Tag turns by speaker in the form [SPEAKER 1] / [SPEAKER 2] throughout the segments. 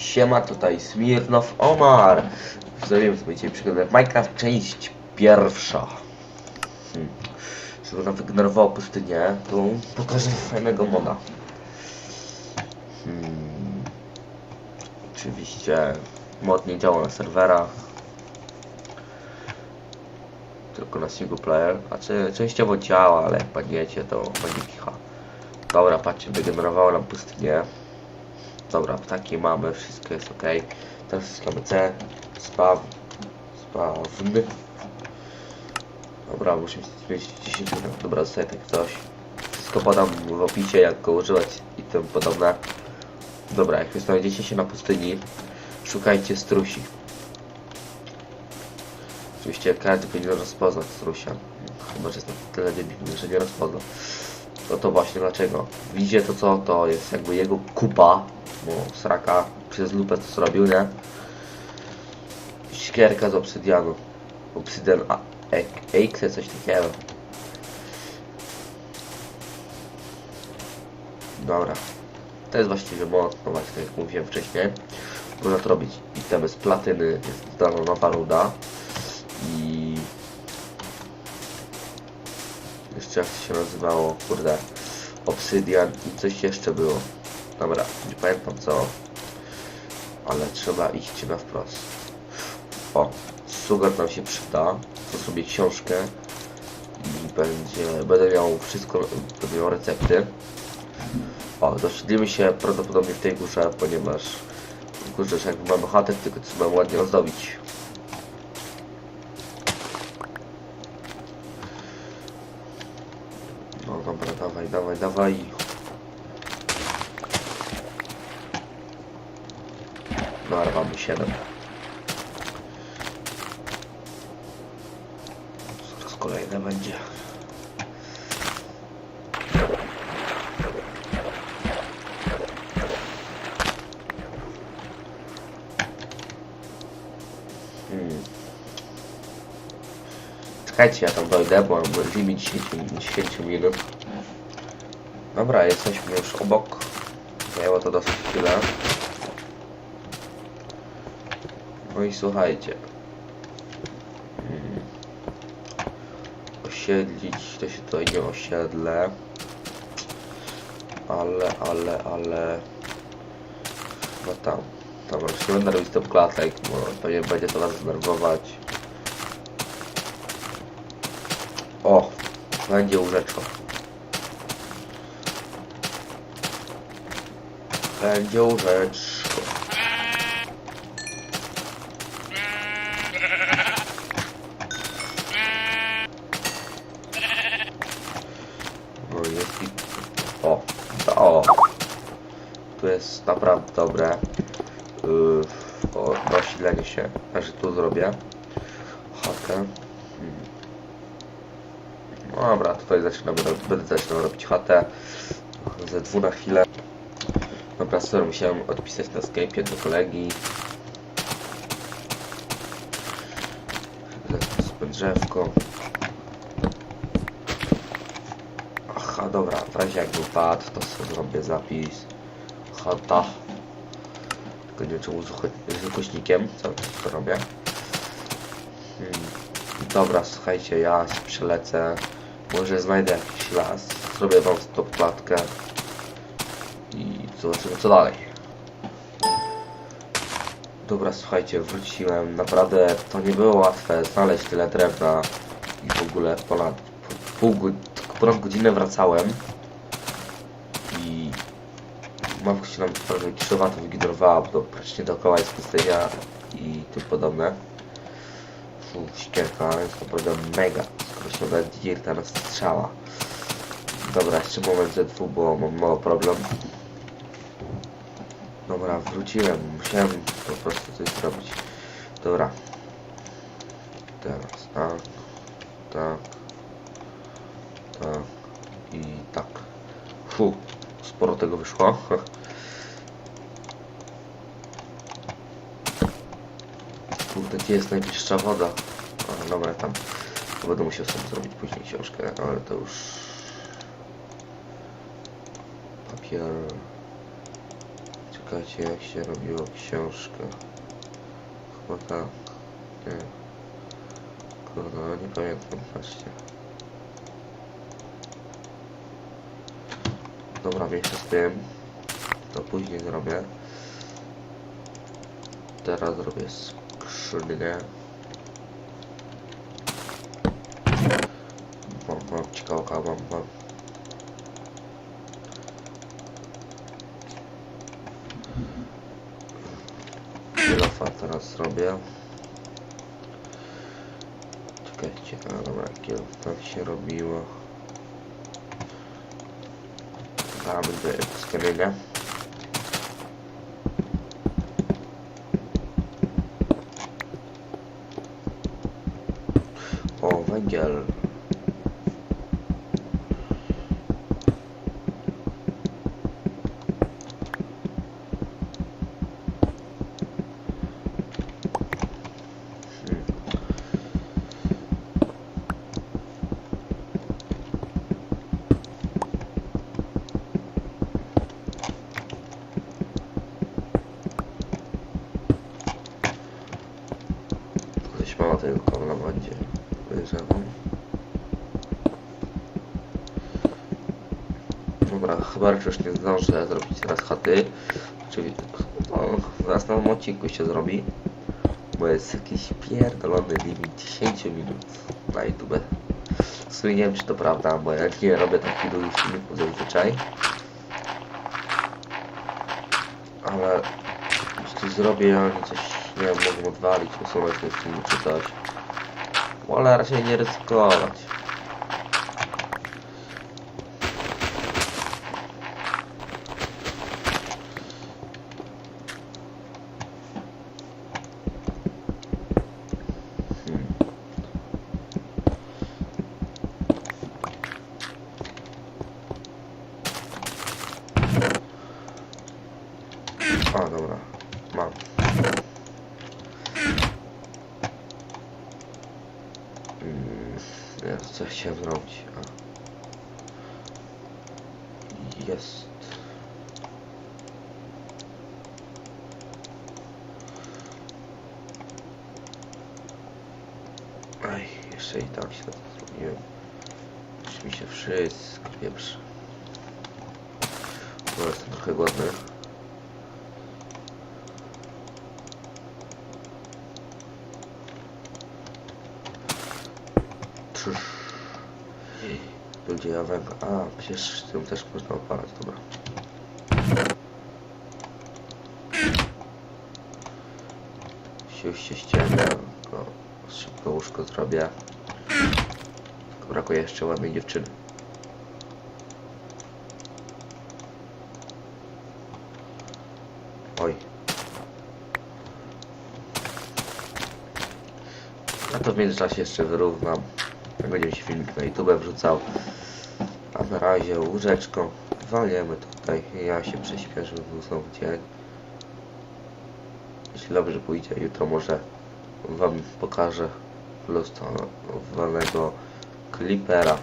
[SPEAKER 1] Siema, tutaj Smirnow Omar. Zrobimy sobie dzisiaj przygodę Minecraft, część pierwsza. Hmm. Żeby nam wygenerowało pustynię, to pokażę fajnego moda. Hmm. Oczywiście mod nie działa na serwerach. Tylko na single player. A czy częściowo działa, ale jak padniecie to będzie kicha. Dobra, patrzcie, wygenerowało nam pustynię. Dobra, ptaki mamy, wszystko jest ok. Teraz wciskamy C, spaw, spawny. Dobra, musimy mieć 10 minut. Dobra, zostaje tak coś. Wszystko podam w opisie, jak go używać i tym podobne. Dobra, jak już znajdziecie się na pustyni, szukajcie strusi. Oczywiście każdy powinien rozpoznać strusia. Chyba, że jest na tyle debilny, że nie rozpozna. No to właśnie dlaczego? Widzicie to co? To jest jakby jego kupa, bo sraka przez lupę to zrobił, nie? Szkierka z obsydianu. Obsydian A- Ek- Eixe, coś takiego. Dobra. To jest właściwie moc, no właśnie tak jak mówiłem wcześniej. Można to robić itemy z platyny, jest dodana nowa ruda. I jeszcze jak to się nazywało, kurde, obsydian i coś jeszcze było. Dobra, nie pamiętam co, ale trzeba iść na wprost. O, sugar nam się przyda, to sobie książkę i będzie, będę miał wszystko, będę miał recepty. O, doszedliśmy się prawdopodobnie w tej górze, ponieważ w górze że jakby mamy chatę, tylko trzeba ładnie ozdobić. Dobra, dawaj, dawaj, dawaj. Ale mamy 7. Zaraz kolejne będzie. Czekajcie, ja tam dojdę, bo mam limit 10, 10 minut. Dobra, jesteśmy już obok. Zajęło to dosyć chwilę. No i słuchajcie. Hmm. Osiedlić to się tutaj nie osiedlę. Ale, ale, ale... Chyba tam. Dobra, już nie będę robić top klatek, bo pewnie będzie to nas zdenerwować. O, będzie łóżeczko. Będzie łóżeczko. No jest i... O, o. Tu jest naprawdę dobre. Yy, o, nasilenie się. Także tu zrobię. Chatę. Dobra, tutaj zaczynamy, będę zaczynał robić chatę. Ze dwu na chwilę. Dobra, sorry, musiałem odpisać na Skype'ie do kolegi. Zespę drzewko. Aha, dobra, w razie jakby padł, to sobie zrobię zapis. Chata. Tylko nie wiem czemu z, ukośnikiem, co, co robię. Hmm. Dobra, słuchajcie, ja przelecę. Może znajdę jakiś las. Zrobię wam stop klatkę. I zobaczymy co dalej. Dobra, słuchajcie, wróciłem. Naprawdę to nie było łatwe znaleźć tyle drewna i w ogóle ponad pół, ponad godzinę wracałem. I mam się nam prawie kiszowato wygenerowała, bo praktycznie dookoła jest pustynia i tym podobne. Fu, ścierka jest naprawdę mega. Skoro się nawet dirta nas strzała. Dobra, jeszcze moment Z2, bo mam mały problem. Dobra, wróciłem. Musiałem po prostu coś zrobić. Dobra. Teraz tak, tak, tak i tak. Fu, sporo tego wyszło. Kurde, gdzie jest najbliższa woda? A, dobra, tam. Będę musiał sobie zrobić później książkę, ale to już... Papier... Czekajcie, jak się robiło książkę. Chyba tak. Nie. Kurde, no nie pamiętam, patrzcie. Dobra, mniejsza z tym. To później zrobię. Teraz zrobię skrzynię. Mam ciekawka, mam, mam. Kilofa teraz zrobię. Czekajcie, a dobra, kilof tak się robiło. Damy do skamienia. O, węgiel. Hmm. Tego kola będzie. Wyjrzewam. Dobra, chyba już nie zdążę zrobić teraz chaty. Czyli no, w następnym odcinku się zrobi. Bo jest jakiś pierdolony limit 10 minut na YouTube. W sumie nie wiem czy to prawda, bo ja nie robię takich długich filmików zazwyczaj. Ale jeśli zrobię coś, nie wiem, mogą odwalić, usunąć ten film czy coś. Wolę raczej nie ryzykować. Hmm. A, dobra. Mam. Mm, ja co chciałem zrobić? A. Jest. Aj, jeszcze i tak się to zrobiłem. Już mi się wszystko pieprzy. Bo jestem trochę głodny. Czyż. Ludzie ja węgla. A, przecież tym też można opalać, dobra. Sił się tylko szybko łóżko zrobię. Brakuje jeszcze ładnej dziewczyny. Oj. Ja to w międzyczasie jeszcze wyrównam. Będzie mi się filmik na YouTube wrzucał. A na razie łóżeczką walniemy tutaj. Ja się żeby był znowu dzień. Jeśli dobrze pójdzie, jutro może wam pokażę lustowanego klipera.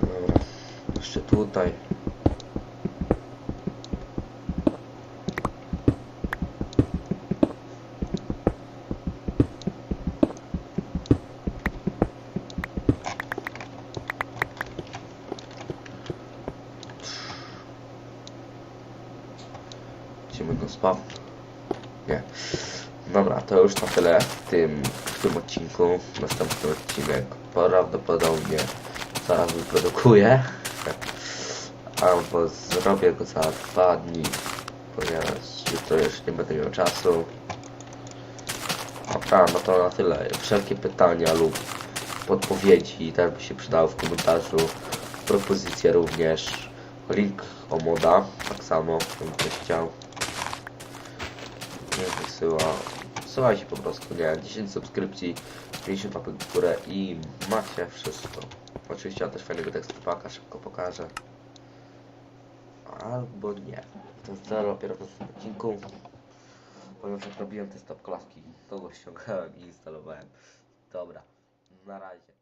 [SPEAKER 1] Dobra, jeszcze tutaj. Idziemy go spam. Nie. Dobra, to już na tyle w tym, w tym odcinku. Następny odcinek prawdopodobnie zaraz wyprodukuję. Albo zrobię go za dwa dni, ponieważ jutro już nie będę miał czasu. Dobra, no to na tyle. Wszelkie pytania lub podpowiedzi też by się przydały w komentarzu. Propozycje również. Link o moda, tak samo, bym ktoś chciał. Nie wysyła. Słuchajcie po prostu, nie? 10 subskrypcji, 50 łapek w górę i macie wszystko. Oczywiście ja też fajnego teksturpaka szybko pokażę. Albo nie. To jest zero dopiero w następnym odcinku. Ponieważ jak robiłem te stop klaski, to go ściągałem i instalowałem. Dobra, na razie.